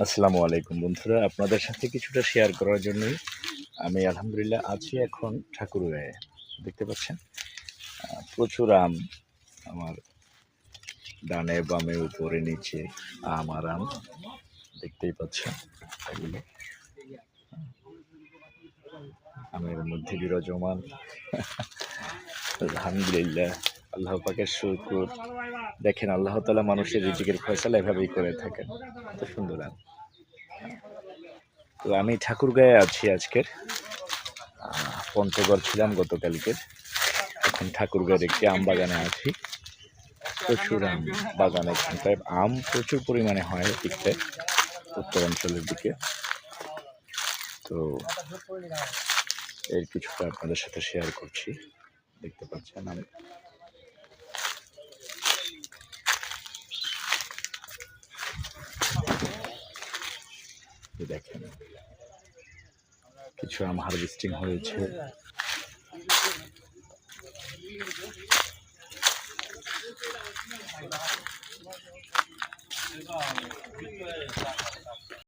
আসসালামু আলাইকুম বন্ধুরা, আপনাদের সাথে কিছুটা শেয়ার করার জন্যই আমি আলহামদুলিল্লাহ আছি এখন ঠাকুরগাঁয়ে। দেখতে পাচ্ছেন? প্রচুর আম আমার ডানে বামে, উপরে, নিচে আম আর আম দেখতেই পাচ্ছেন। এগুলো আমের মধ্যে বিরাজমান। আলহামদুলিল্লাহ। আল্লাহ পাকের শুকুর। দেখেন আল্লাহ তালা মানুষের রিজিকের ফয়সালা এভাবেই করে থাকেন। কত সুন্দর তো আমি ঠাকুরগাঁয়ে আছি আজকের। পঞ্চগড় ছিলাম গতকালকে এখন ঠাকুরগাঁয়ের একটি আম বাগানে আছি। প্রচুর আম বাগান এখানটায় আম প্রচুর পরিমাণে হয় দিকতে উত্তরাঞ্চলের দিকে। তো এর কিছুটা আপনাদের সাথে শেয়ার করছি। দেখতে পাচ্ছেন আমি। কিছু আম হারভেস্টিং হয়েছে।